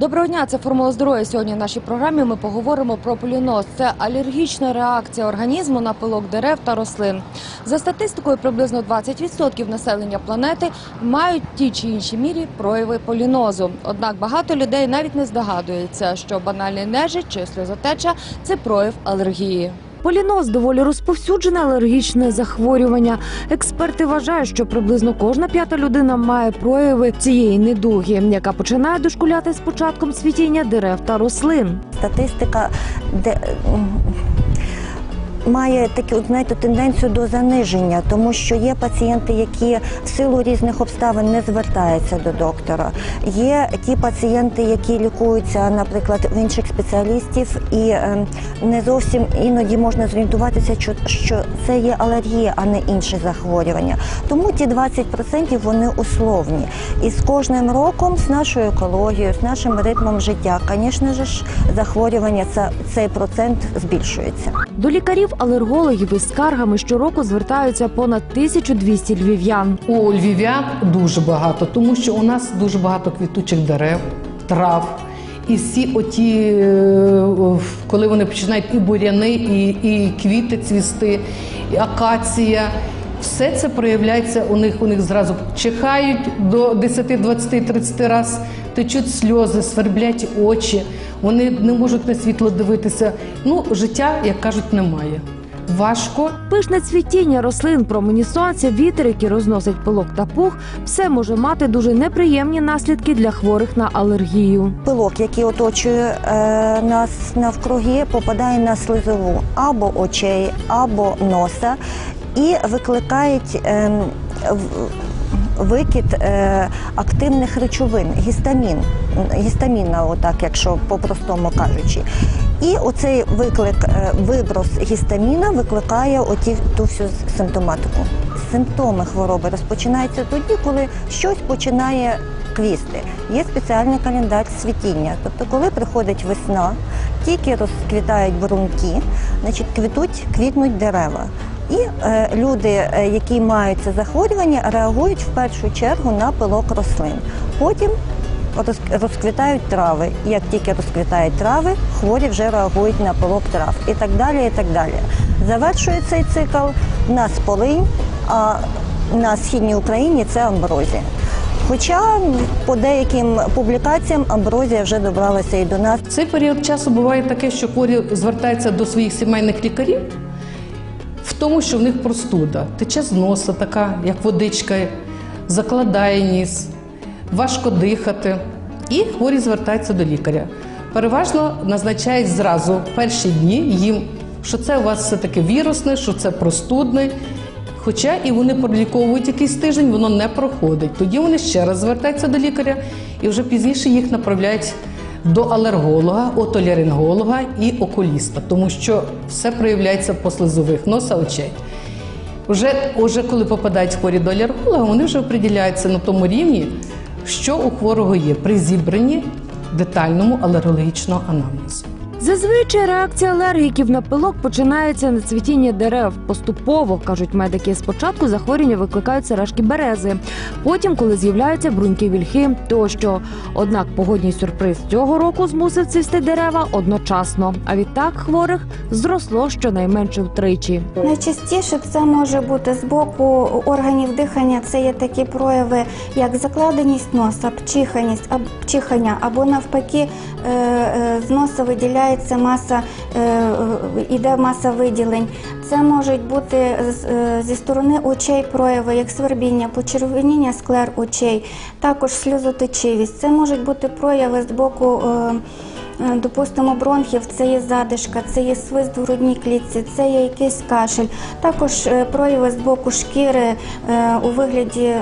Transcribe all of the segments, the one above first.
Доброго дня, це формула здоров'я. Сьогодні в нашій програмі ми поговоримо про поліноз. Це алергічна реакція організму на пилок дерев та рослин. За статистикою, приблизно 20% населення планети мають ті чи інші мірі прояви полінозу. Однак багато людей навіть не здогадується, що банальний нежить чи сльозотеча це прояв алергії. Поліноз доволі розповсюджене алергічне захворювання. Експерти вважають, що приблизно кожна п'ята людина має прояви цієї недуги, яка починає дошкуляти з початком цвітіння дерев та рослин. статистика де, має таку знаєте, тенденцію до заниження, тому що є пацієнти, які в силу різних обставин не звертаються до доктора. Є ті пацієнти, які лікуються, наприклад, в інших спеціалістів, і е, не зовсім іноді можна зорієнтуватися, що це є алергія, а не інше захворювання. Тому ті 20% вони условні. І з кожним роком, з нашою екологією, з нашим ритмом життя, звісно ж, захворювання цей процент збільшується. До лікарів-алергологів із скаргами щороку звертаються понад 1200 львів'ян. У львів'ян дуже багато, тому що у нас дуже багато квітучих дерев, трав. І всі оті, е, коли вони починають і буряни, і, і квіти цвісти, і акація. Все це проявляється у них. У них зразу чихають до 10, 20, 30 разів, течуть сльози, сверблять очі. Вони не можуть на світло дивитися. Ну, життя, як кажуть, немає. Важко Пишне цвітіння рослин, промені сонця, вітер, який розносить пилок та пух, все може мати дуже неприємні наслідки для хворих на алергію. Пилок, який оточує е, нас навкруги, попадає на слизову або очей, або носа і викликають е, викид е, активних речовин, гістамін, гістаміна, отак, якщо по-простому кажучи. І оцей виклик, е, виброс гістаміна викликає оті, ту всю симптоматику. Симптоми хвороби розпочинаються тоді, коли щось починає квісти. Є спеціальний календар цвітіння. Тобто, коли приходить весна, тільки розквітають бруньки, значить квітуть, квітнуть дерева. І е, люди, е, які мають це захворювання, реагують в першу чергу на пилок рослин. Потім роз- розквітають трави. Як тільки розквітають трави, хворі вже реагують на пилок трав і так далі. і так далі. Завершує цей цикл в нас полинь, а на східній Україні це амброзія. Хоча по деяким публікаціям амброзія вже добралася і до нас. Цей період часу буває таке, що хворі звертаються до своїх сімейних лікарів, тому, що в них простуда, тече з носа, така, як водичка, закладає ніс, важко дихати. І хворі звертаються до лікаря. Переважно назначають зразу перші дні їм, що це у вас все-таки вірусне, що це простудне. Хоча і вони проліковують якийсь тиждень, воно не проходить. Тоді вони ще раз звертаються до лікаря і вже пізніше їх направляють до алерголога, отоляринголога і окуліста, тому що все проявляється по слизових носа, очей. Вже, уже коли попадають хворі до алерголога, вони вже оприділяються на тому рівні, що у хворого є при зібранні детальному алергологічного анамнезу. Зазвичай реакція алергіків на пилок починається на цвітіння дерев. Поступово кажуть медики. Спочатку захворювання викликають сережки берези, потім, коли з'являються бруньки вільхи тощо. Однак погодній сюрприз цього року змусив цвісти дерева одночасно. А відтак хворих зросло щонайменше втричі. Найчастіше це може бути з боку органів дихання. Це є такі прояви, як закладеність носа, пчиханість, аб- пчихання, або навпаки, е, е, з носа виділяється маса, е, е, іде маса виділень. Це можуть бути е, зі сторони очей прояви, як свербіння, почервоніння склер очей, також сльозоточивість. Це можуть бути прояви з боку. Е, Допустимо, бронхів це є задишка, це є свист в грудній клітці, це є якийсь кашель. Також е, прояви з боку шкіри е, у вигляді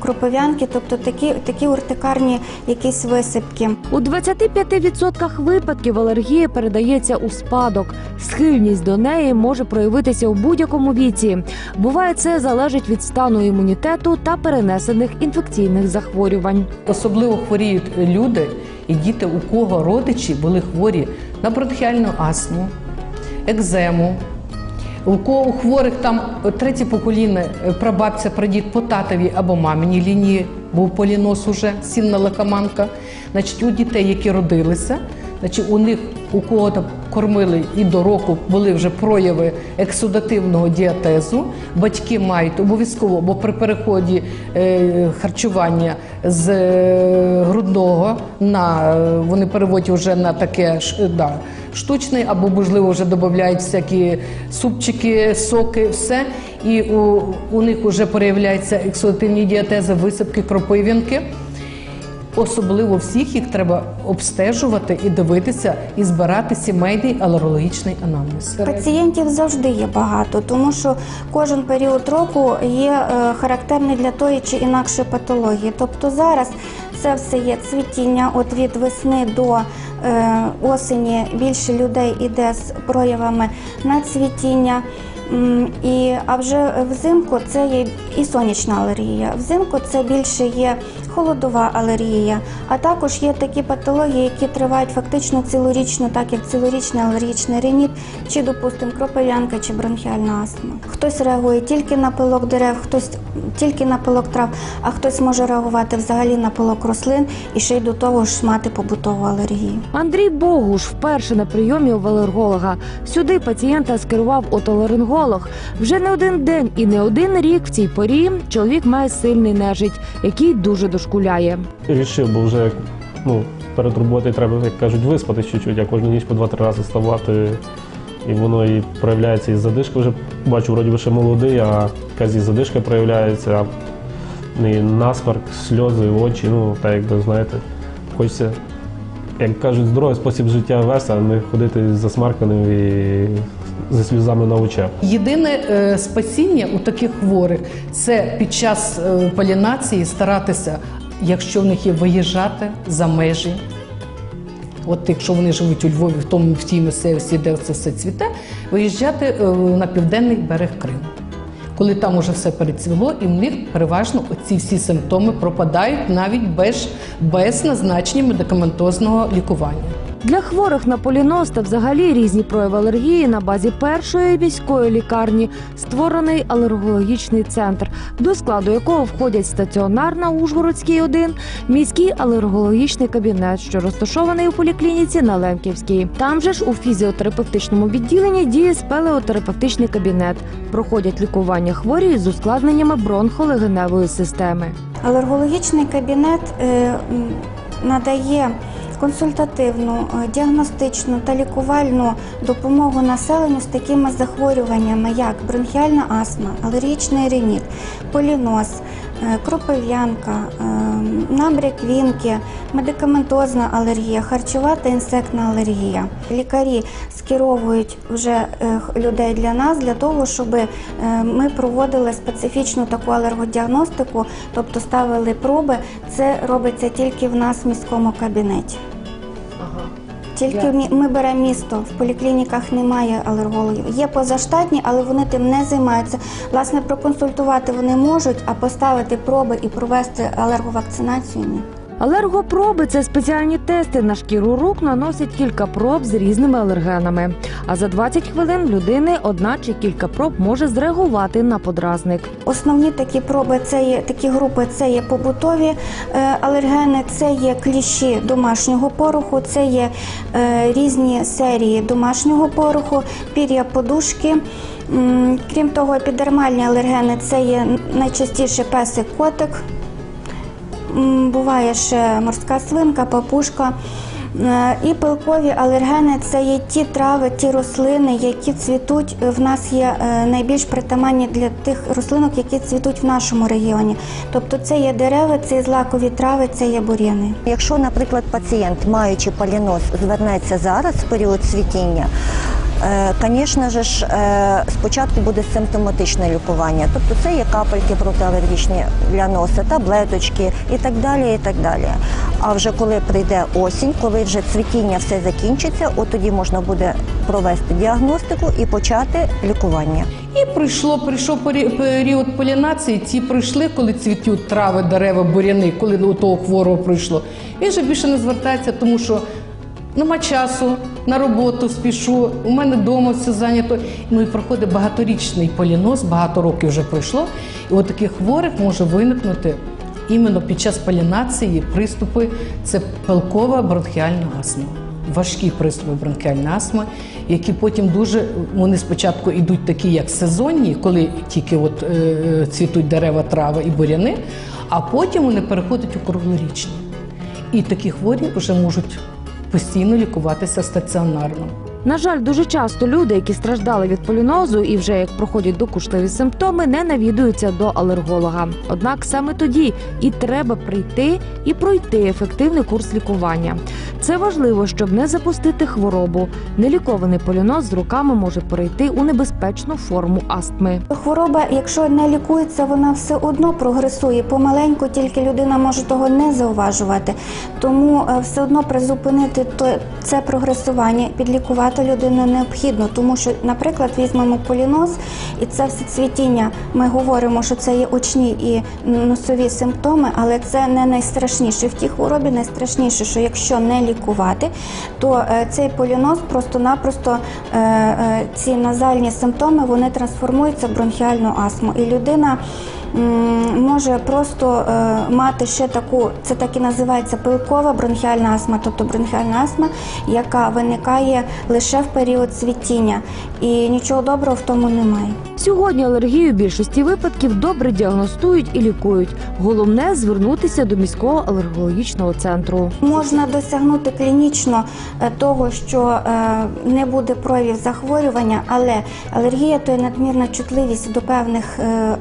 кропив'янки, тобто такі, такі уртикарні якісь висипки. У 25% випадків алергія передається у спадок. Схильність до неї може проявитися у будь-якому віці. Буває, це залежить від стану імунітету та перенесених інфекційних захворювань. Особливо хворіють люди і діти, у кого родичі були хворі на бронхіальну астму, екзему. У кого хворих там третє покоління, е, прабабця, прадід по татові або маминій лінії, був полінос уже, сінна лакоманка. Значить, у дітей, які родилися, значить, у них у кого там кормили і до року були вже прояви ексудативного діатезу. Батьки мають обов'язково, бо при переході е, харчування з е, грудного на е, вони переводять вже на таке да, штучне, або можливо вже додають всякі супчики, соки, все. І у, у них вже проявляються ексудативні діатези, висипки, кропив'янки. Особливо всіх їх треба обстежувати і дивитися, і збирати сімейний алергологічний анамнез. Пацієнтів завжди є багато, тому що кожен період року є е, характерний для тої чи інакшої патології. Тобто зараз це все є цвітіння, от від весни до е, осені більше людей іде з проявами на цвітіння. І, а вже взимку це є і сонячна алергія. Взимку це більше є холодова алергія, а також є такі патології, які тривають фактично цілорічно, так як цілорічний алергічний реніт, чи, допустимо, кропив'янка чи бронхіальна астма. Хтось реагує тільки на пилок дерев, хтось тільки на пилок трав, а хтось може реагувати взагалі на пилок рослин і ще й до того ж мати побутову алергію. Андрій Богуш вперше на прийомі у алерголога. Сюди пацієнта скерував отоларинголог. Вже не один день і не один рік в цій порі чоловік має сильний нежить, який дуже дошкуляє. Рішив, бо вже ну, перед роботою треба, як кажуть, виспатись чуть-чуть, а кожну ніч по два-три рази вставати. І воно і проявляється і задишка. Вже бачу, вроді ще молодий, а якась задишка проявляється, і насмарк, сльози, очі. Ну, так якби знаєте, хочеться, як кажуть, здоровий спосіб життя вести, а не ходити засмарканим і зі сльозами на очах. Єдине е, спасіння у таких хворих це під час е, полінації старатися, якщо в них є виїжджати за межі. От якщо вони живуть у Львові, в тому в тій місцевості, де це все цвіте, виїжджати е, на південний берег Криму. Коли там уже все перецвіло, і в них переважно ці всі симптоми пропадають навіть без, без назначення медикаментозного лікування. Для хворих на поліноз та взагалі різні прояви алергії на базі першої міської лікарні створений алергологічний центр, до складу якого входять стаціонар на Ужгородській 1, міський алергологічний кабінет, що розташований у поліклініці на Лемківській. Там же ж у фізіотерапевтичному відділенні діє спелеотерапевтичний кабінет. Проходять лікування хворі з ускладненнями бронхолегеневої системи. Алергологічний кабінет е, надає консультативну, е, діагностичну та лікувальну допомогу населенню з такими захворюваннями, як бронхіальна астма, алергічний риніт, поліноз, кропив'янка, е, набряк вінки, медикаментозна алергія, харчова та інсектна алергія. Лікарі скеровують вже е, людей для нас для того, щоб е, ми проводили специфічну таку алергодіагностику, тобто ставили проби. Це робиться тільки в нас в міському кабінеті. Тільки в ми беремо місто, в поліклініках немає алергологів. Є позаштатні, але вони тим не займаються. Власне, проконсультувати вони можуть, а поставити проби і провести алерговакцинацію ні. Алергопроби це спеціальні тести. На шкіру рук наносять кілька проб з різними алергенами. А за 20 хвилин людини одна чи кілька проб може зреагувати на подразник. Основні такі проби це є такі групи. Це є побутові е, алергени, це є кліщі домашнього пороху, це є е, різні серії домашнього пороху, пір'я подушки. Крім того, епідермальні алергени це є найчастіше песик котик. Буває ще морська свинка, папушка. Е, І пилкові алергени це є ті трави, ті рослини, які цвітуть. В нас є е, найбільш притаманні для тих рослинок, які цвітуть в нашому регіоні. Тобто це є дерева, це є злакові трави, це є бур'яни. Якщо, наприклад, пацієнт, маючи поліноз, звернеться зараз в період цвітіння, Звісно ж, е, спочатку буде симптоматичне лікування, тобто це є капельки протиалергічні для носа, таблеточки і так далі. і так далі. А вже коли прийде осінь, коли вже цвітіння все закінчиться, от тоді можна буде провести діагностику і почати лікування. І прийшло, прийшов пері- період полінації. Ті прийшли, коли цвітуть трави, дерева, буряни, коли у того хворого прийшло. Він вже більше не звертається, тому що нема часу на роботу, спішу. У мене вдома все зайнято. Ну і проходить багаторічний поліноз, багато років вже пройшло. І от таких хворих може виникнути іменно під час полінації приступи це пилкова бронхіальна астма. Важкі приступи бронхіальної астми, які потім дуже вони спочатку йдуть такі, як сезонні, коли тільки от е, цвітуть дерева, трави і буряни, а потім вони переходять у круглорічні. І такі хворі вже можуть постійно лікуватися стаціонарно. На жаль, дуже часто люди, які страждали від полінозу і вже як проходять докушливі симптоми, не навідуються до алерголога. Однак саме тоді і треба прийти і пройти ефективний курс лікування. Це важливо, щоб не запустити хворобу. Нелікований поліноз з роками може перейти у небезпечну форму астми. Хвороба, якщо не лікується, вона все одно прогресує. Помаленьку тільки людина може того не зауважувати. Тому е, все одно призупинити це прогресування, підлікувати людину необхідно. Тому що, наприклад, візьмемо поліноз, і це все цвітіння. Ми говоримо, що це є очні і носові симптоми, але це не найстрашніше. В тій хворобі найстрашніше, що якщо не лікувати, то е, цей поліноз просто-напросто е, е, ці назальні симптоми вони трансформуються в бронхіальну астму. І людина може просто е, мати ще таку, це так і називається пилкова бронхіальна астма, тобто бронхіальна астма, яка виникає лише в період цвітіння. І нічого доброго в тому немає. Сьогодні алергію в більшості випадків добре діагностують і лікують. Головне звернутися до міського алергологічного центру. Можна досягнути клінічно е, того, що е, не буде проявів захворювання, але алергія то є надмірна чутливість до певних е,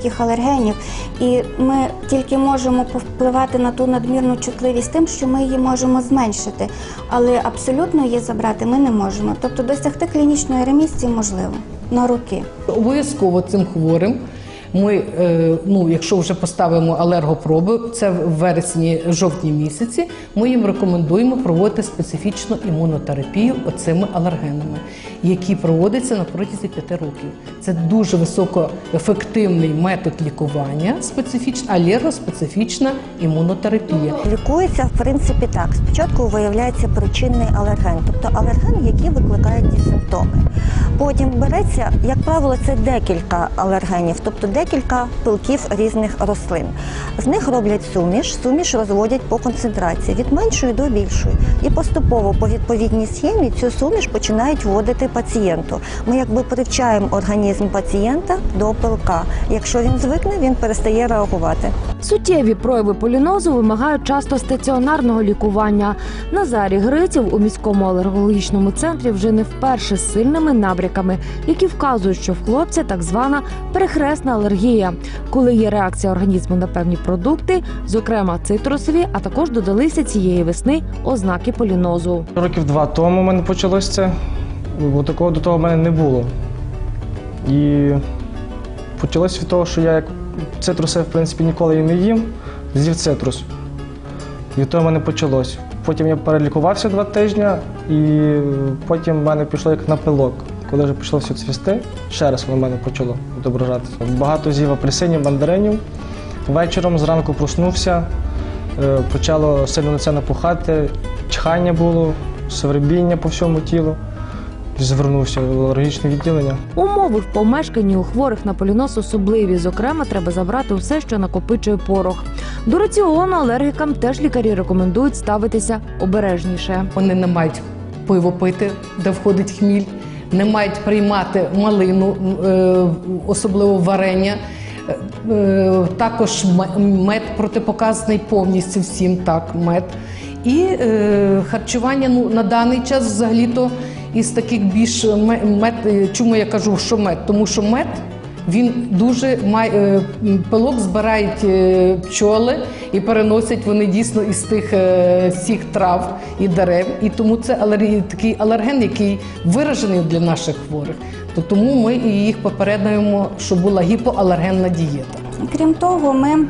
таких алергенів, і ми тільки можемо повпливати на ту надмірну чутливість тим, що ми її можемо зменшити, але абсолютно її забрати ми не можемо. Тобто досягти клінічної ремісії можливо на руки. Обов'язково цим хворим. Ми, е, ну, якщо вже поставимо алергопроби, це в вересні-жовтні місяці, ми їм рекомендуємо проводити специфічну імунотерапію оцими алергенами, які проводяться на протязі 5 років. Це дуже високоефективний метод лікування, специфічна алергоспецифічна імунотерапія. Лікується в принципі так. Спочатку виявляється причинний алерген, тобто алерген, який викликає ті симптоми. Потім береться, як правило, це декілька алергенів, тобто декілька пилків різних рослин. З них роблять суміш, суміш розводять по концентрації від меншої до більшої. І поступово по відповідній схемі цю суміш починають вводити пацієнту. Ми якби привчаємо організм пацієнта до пилка. Якщо він звикне, він перестає реагувати. Суттєві прояви полінозу вимагають часто стаціонарного лікування. Назарій Гриців у міському алергологічному центрі вже не вперше з сильними набряками, які вказують, що в хлопця так звана перехресна алергія, коли є реакція організму на певні продукти, зокрема цитрусові, а також додалися цієї весни ознаки полінозу. Років два тому в мене почалось це, бо такого до того в мене не було. І почалось від того, що я як цитруси, в принципі, ніколи і не їм, з'їв цитрус. І того в мене почалось. Потім я перелікувався два тижні, і потім в мене пішло як на пилок. Коли вже почало все цвісти, ще раз воно в мене почало відображатися. Багато з'їв апельсинів, мандаринів. Вечором зранку проснувся, е, почало сильно лице напухати, чхання було, свербіння по всьому тілу. Звернувся в алергічне відділення. Умови в помешканні у хворих на полінос особливі. Зокрема, треба забрати все, що накопичує порох. До раціону алергікам теж лікарі рекомендують ставитися обережніше. Вони не мають пиво пити, де входить хміль, не мають приймати малину, е, особливо варення. Е, Також мед протипоказаний повністю всім, так, мед. І е, харчування ну, на даний час взагалі-то із таких більш ме- мед. е, Чому я кажу, що мед? Тому що мед він дуже має е, пилок збирають е, пчоли і переносять вони дійсно із тих е, всіх трав і дерев. І тому це такий алерген, який виражений для наших хворих. То тому ми їх попереджуємо, що була гіпоалергенна дієта. Крім того, ми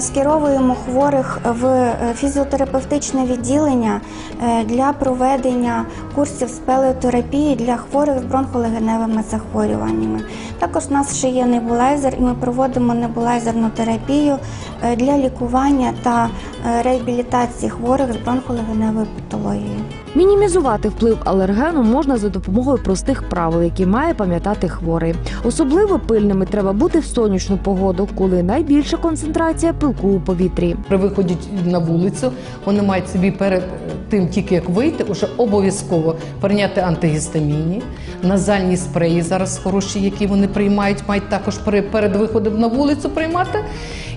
скеровуємо хворих в е, фізіотерапевтичне відділення е, для проведення курсів спелеотерапії для хворих з бронхолегеневими захворюваннями. Також у нас ще є небулайзер, і ми проводимо небулайзерну терапію е, для лікування та е, реабілітації хворих з бронхолегеневою патологією. Мінімізувати вплив алергену можна за допомогою простих правил, які має пам'ятати хворий. Особливо пильними треба бути в сонячну погоду, коли найбільша концентрація пилку у повітрі. При виході на вулицю вони мають собі перед тим, тільки як вийти, уже обов'язково прийняти антигістамінні, назальні спреї зараз хороші, які вони приймають, мають також перед виходом на вулицю приймати.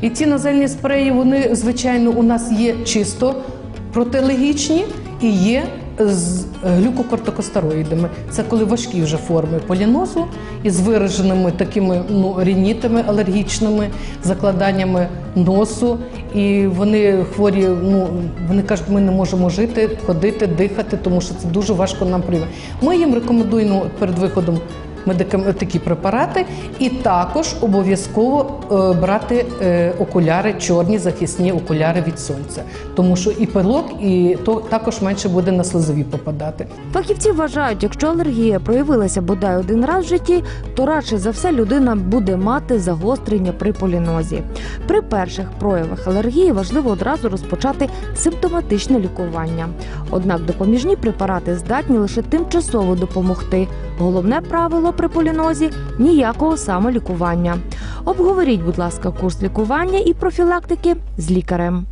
І ці назальні спреї, вони, звичайно, у нас є чисто протиалергічні і є з глюкокортикостероїдами. Це коли важкі вже форми полінозу із вираженими такими ну, рінітами алергічними, закладаннями носу. І вони хворі, ну вони кажуть, ми не можемо жити, ходити, дихати, тому що це дуже важко нам приймати. Ми їм рекомендуємо перед виходом такі препарати, і також обов'язково е, брати е, окуляри, чорні захисні окуляри від сонця, тому що і пилок, і то також менше буде на слизові попадати. Фахівці вважають, якщо алергія проявилася бодай один раз в житті, то радше за все людина буде мати загострення при полінозі. При перших проявах алергії важливо одразу розпочати симптоматичне лікування. Однак допоміжні препарати здатні лише тимчасово допомогти. Головне правило при полінозі ніякого самолікування. Обговоріть, будь ласка, курс лікування і профілактики з лікарем.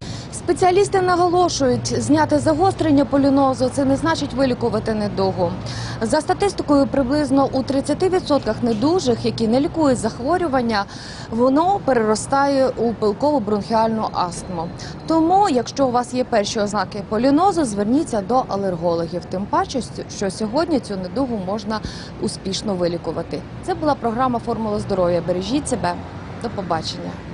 Спеціалісти наголошують, зняти загострення полінозу це не значить вилікувати недугу. За статистикою, приблизно у 30% недужих, які не лікують захворювання, воно переростає у пилкову бронхіальну астму. Тому, якщо у вас є перші ознаки полінозу, зверніться до алергологів. Тим паче, що сьогодні цю недугу можна успішно вилікувати. Це була програма Формула здоров'я. Бережіть себе. До побачення.